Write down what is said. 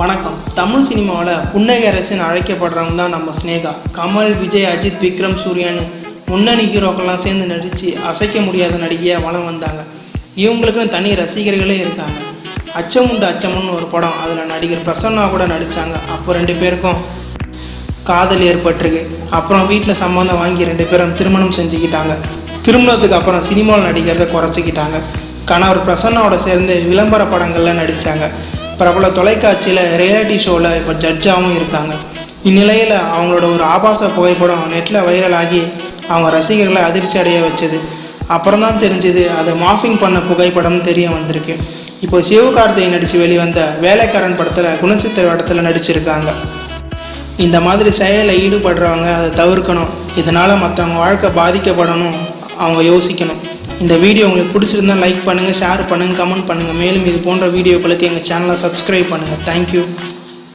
வணக்கம். தமிழ் சினிமாவில் புன்னகை அரசன் அழைக்கப்படுறவங்க தான் நம்ம ஸ்னேகா கமல் விஜய் அஜித் விக்ரம் சூர்யான்னு முன்னணி ஹீரோக்கெல்லாம் சேர்ந்து நடித்து அசைக்க முடியாத நடிகையாக வளம் வந்தாங்க. இவங்களுக்குன்னு தனி ரசிகர்களே இருக்காங்க. அச்சமுண்டு அச்சமுன்னு ஒரு படம் அதில் நடிகர் பிரசன்னா கூட நடித்தாங்க அப்போ ரெண்டு பேருக்கும் காதல் ஏற்பட்டிருக்கு. அப்புறம் வீட்டில் சம்மந்தம் வாங்கி ரெண்டு பேரும் திருமணம் செஞ்சுக்கிட்டாங்க. திருமணத்துக்கு அப்புறம் சினிமாவில் நடிக்கிறத குறைச்சிக்கிட்டாங்க. கணவர் பிரசன்னாவோட சேர்ந்து விளம்பர படங்களில் நடித்தாங்க பிரபல தொலைக்காட்சியில் ரியாலிட்டி ஷோவில் இப்போ ஜட்ஜாகவும் இருக்காங்க. இந்நிலையில் அவங்களோட ஒரு ஆபாச புகைப்படம் நெட்டில் வைரல் ஆகி அவங்க ரசிகர்களை அதிர்ச்சி அடைய வச்சது. அப்புறம் தான் தெரிஞ்சது அது மாஃபிங் பண்ண புகைப்படம் தெரிய வந்திருக்கு. இப்போ சிவகார்த்திகை நடித்து வெளிவந்த வேலைக்காரன் படத்தில் குணச்சித்திர படத்தில் நடிச்சிருக்காங்க. இந்த மாதிரி செயலில் ஈடுபடுறவங்க அதை தவிர்க்கணும். இதனால் மற்றவங்க வாழ்க்கை பாதிக்கப்படணும். அவங்க யோசிக்கணும். இந்த வீடியோ உங்களுக்கு பிடிச்சிருந்தா லைக் பண்ணுங்கள் ஷேர் பண்ணுங்கள் கமெண்ட் பண்ணுங்கள் மேலும் இது போன்ற வீடியோக்களுக்கு எங்கள் சேனலை சப்ஸ்கிரைப் பண்ணுங்கள் தேங்க்யூ